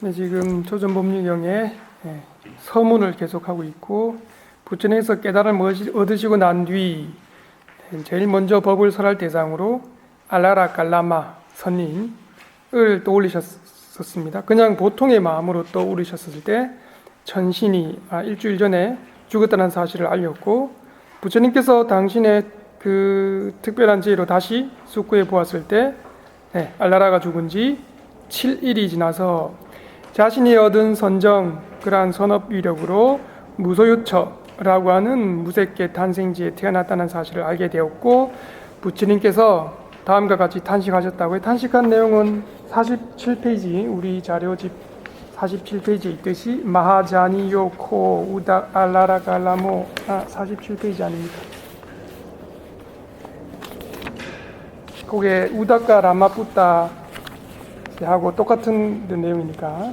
네, 지금 조선법률경에 예, 서문을 계속하고 있고 부처님께서 깨달음을 얻으시- 얻으시고 난 뒤 제일 먼저 법을 설할 대상으로 알라라 깔라마 선님을 떠올리셨습니다. 그냥 보통의 마음으로 떠올리셨을 때 천신이 아, 일주일 전에 죽었다는 사실을 알렸고 부처님께서 당신의 그 특별한 지혜로 다시 숙고해 보았을 때 네, 알라라가 죽은 지 7일이 지나서 자신이 얻은 선정 그러한 선업 위력으로 무소유처라고 하는 무색계 탄생지에 태어났다는 사실을 알게 되었고 부처님께서 다음과 같이 탄식하셨다고요. 탄식한 내용은 47페이지 우리 자료집 47페이지에 있듯이 마하자니요 코 우다 알라라 갈라모 아 47페이지 아닙니다. 그게 우다까 라마뿌따 하고 똑같은 내용이니까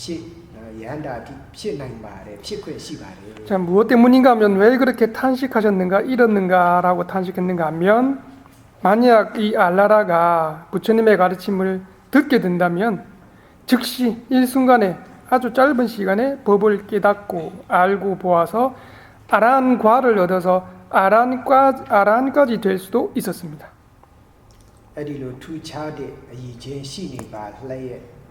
ဖြစ်နော်ယဟန္တာအထိဖြစ်နိုင်ပါတယ်ဖြစ်ခွင့်ရှိပါတယ် 자 무엇 때문인가 하면 왜 그렇게 탄식하셨는가 잃었는가 라고 탄식했는가 하면 만약 이 알라라가 부처님의 가르침을 듣게 된다면 즉시 일순간에 아주 짧은 시간에 법을 깨닫고 알고 보아서 아란과를 얻어서 아란과 아란까지 될 수도 있었습니다. အဲ့ဒီလိုထူးခြားတဲ့အည်ချင်းရှိနေပါလျက်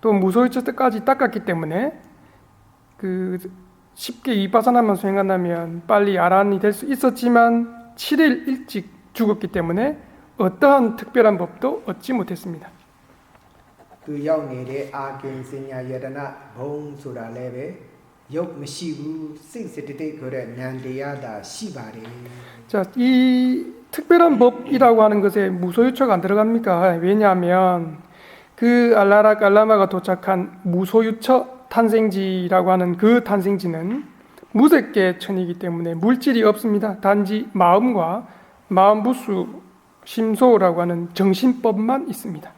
또 무소유처 때까지 닦았기 때문에 그 쉽게 이파사나만 수행한다면 빨리 아란이 될 수 있었지만 7일 일찍 죽었기 때문에 어떠한 특별한 법도 얻지 못했습니다. သူရောက်နေတဲ့အာကိဉ္စညာယတနာဘုံဆိုတာလည်းပဲရုပ်မရှိဘူးစိတ်စတတိတ်ခေါ်တဲ့ဉာဏ်တရားသာရှိပါတယ် 자, 이 특별한 법이라고 하는 것에 무소유처가 안 들어갑니까? 왜냐하면 그 알라라 깔라마가 도착한 무소유처 탄생지라고 하는 그 탄생지는 무색계 천이기 때문에 물질이 없습니다. 단지 마음과 마음 부수 심소라고 하는 정신법만 있습니다.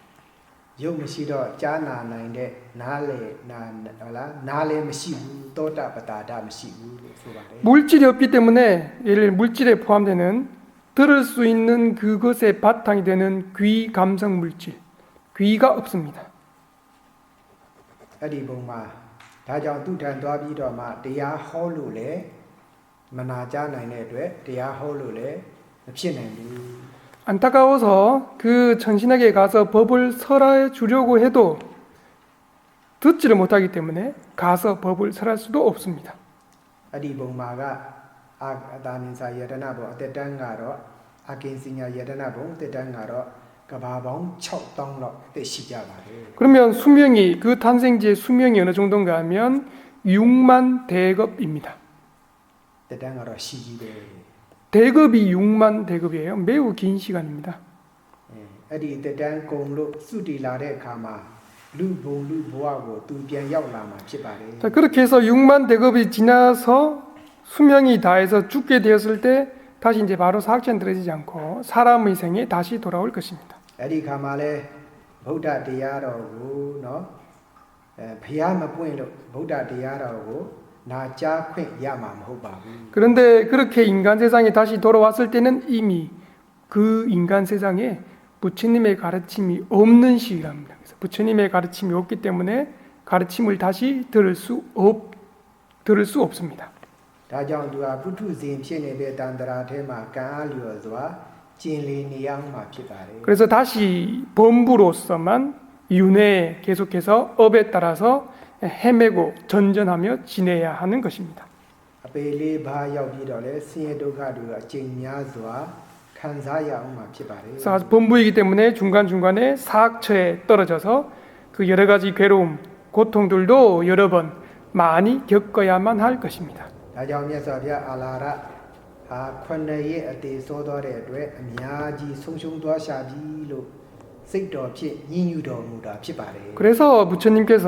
ရုပ်မရှိတော့ကြာနာနိုင်တဲ့နားလေနာဟုတ်လားနားလည်းမရှိဘူးသောတာပတာဒမရှိဘူးလို့ဆိုပါတယ် 물질이 없기 때문에 예를 물질에 포함되는 들을 수 있는 그것의 바탕이 되는 귀 감성 물질 귀가 없습니다. အဲ့ဒီဘုံမှာဒါကြောင့်သူထံသွားပြီးတော့မှတရားဟောလို့လေမနာကြနိုင်တဲ့အတွက်တရားဟောလို့လေမဖြစ်နိုင်ဘူး 안타까워서 그 천신에게 가서 법을 설해 주려고 해도 듣지를 못하기 때문에 가서 법을 설할 수도 없습니다. အဲ့ဒီဘုံမှာကအာအတာနိစာယတနာဘုံအတက်တန်းကတော့အကင်စညာယတနာဘုံအတက်တန်းကတော့ 그러면 수명이 그 탄생지의 수명이 어느 정도인가 하면 6만 대급입니다. 대급이 6만 대급이에요. 매우 긴 시간입니다. 자, 그렇게 해서 6만 대급이 지나서 수명이 다해서 죽게 되었을 때 다시 이제 바로 사학자는 들어지지 않고 사람의 생에 다시 돌아올 것입니다. အဲ့ဒီခါမှာလဲဗုဒ္ဓတရားတော်ကိုเนาะအဲဖះမပွင့်လို့ဗုဒ္ဓတရားတော်ကိုနာကြားခွင့်ရမှာမဟုတ်ပါဘူး 그런데 그렇게 인간 세상에 다시 돌아왔을 때는 이미 그 인간 세상에 부처님의 가르침이 없는 시기랍니다. 그래서 부처님의 가르침이 없기 때문에 가르침을 다시 들을 수 없, 들을 수 없습니다. ဒါကြောင့်သူဟာပုထုဇဉ်ဖြစ်နေတဲ့တန်ត្រာထဲမှာကံအားလျော်စွာ 그래서 다시 범부로서만 윤회에 계속해서 업에 따라서 헤매고 전전하며 지내야 하는 것입니다. 그래서 본부이기 때문에 중간중간에 사학처에 떨어져서 그 여러 가지 괴로움, 고통들도 여러 번 많이 겪어야만 할 것입니다. ခုနှစ်ရက်အသေးစောသွားတဲ့အတွက်အများကြီးဆုံးရှုံးသွားရှာပြီလို့စိတ်တော်ဖြစ်ညှဉ်းညူတော်မူတာဖြစ်ပါတယ် 그래서 부처님께서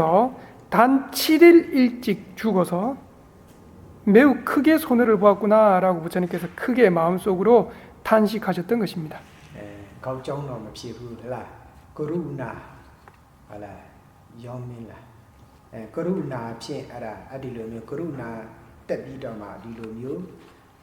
단 7일 일찍 죽어서 매우 크게 손해를 보았구나라고 부처님께서 크게 마음속으로 탄식하셨던 것입니다. အဲကောက်ကြောင်းတော့မဖြစ်ဘူးလားကရုဏာဟာလားယောမင်းလားအဲကရုဏာဖြင့်အဲ့ဒါအဲ့ဒီလိုမျိုးကရုဏာတက်ပြီးတော့မှဒီလိုမျိုး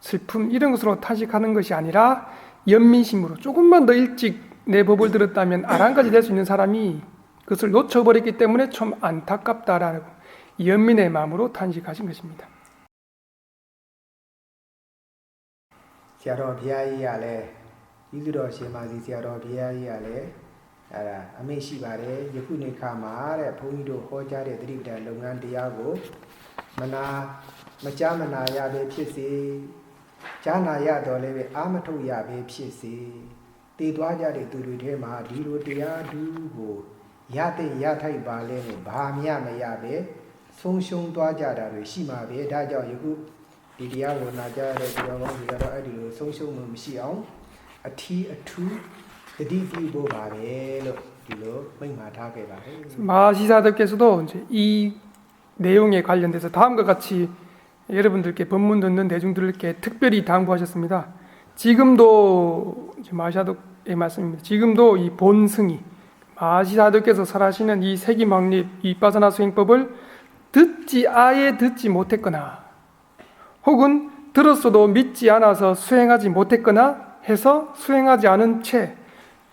슬픔 이런 것으로 탄식하는 것이 아니라 연민심으로 조금만 더 일찍 내 법을 들었다면 아랑까지 될 수 있는 사람이 그것을 놓쳐버렸기 때문에 좀 안타깝다라는 연민의 마음으로 탄식하신 것입니다. ဆရာတော်ဘုရားကြီးကလည်းဤသူတော်ရှင်ပါစီဆရာတော်ဘုရားကြီးကလည်းအဲ့ဒါအမိန့်ရှိပါတယ်ယခုနေ့ခါမှာတဲ့ဘုန်းကြီးတို့ဟောကြားတဲ့သတိပဋ္ဌာန်လုပ်ငန်းတရားကိုမနာမကြားမနာရပဲဖြစ်စေ ကြားနာရတော့လည်းပဲအာမထုတ်ရပဲဖြစ်စေတည်သွားကြတဲ့သူတွေထဲမှာဒီလိုတရားဓုကိုရတဲ့ရထိုက်ပါလဲနဲ့ဘာမှမရပဲဆုံးရှုံးသွားကြတာတွေရှိမှာပဲဒါကြောင့်ယခု ဒီတရားကိုနာကြားရတဲ့ဒီတော်ကောင်းတွေကတော့အဲ့ဒီလိုဆုံးရှုံးမှုမရှိအောင်အထီးအထူးတတိပြုဖို့ပါပဲလို့ဒီလိုမိန့်မှာထားခဲ့ပါတယ် 마시사들께서도 이제 이 내용에 관련돼서 다음과 같이 여러분들께 법문 듣는 대중들께 특별히 당부하셨습니다. 지금도 마시사독의 말씀입니다. 지금도 이 본승이 마시사들께서 설하시는 이 세기망립 이 빠사나 수행법을 듣지 아예 듣지 못했거나 혹은 들었어도 믿지 않아서 수행하지 못했거나 해서 수행하지 않은 채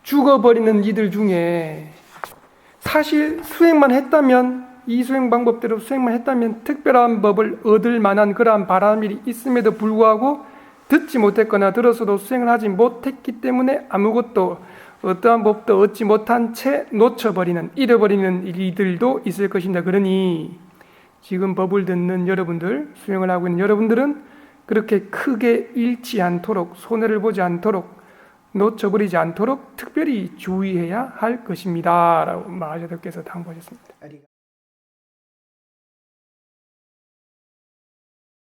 죽어버리는 이들 중에 사실 수행만 했다면 이 수행 방법대로 수행만 했다면 특별한 법을 얻을 만한 그러한 바람이 있음에도 불구하고 듣지 못했거나 들었어도 수행을 하지 못했기 때문에 아무것도 어떠한 법도 얻지 못한 채 놓쳐버리는 잃어버리는 이들도 있을 것입니다. 그러니 지금 법을 듣는 여러분들 수행을 하고 있는 여러분들은 그렇게 크게 잃지 않도록 손해를 보지 않도록 놓쳐버리지 않도록 특별히 주의해야 할 것입니다. 라고 마하자들께서 당부하셨습니다.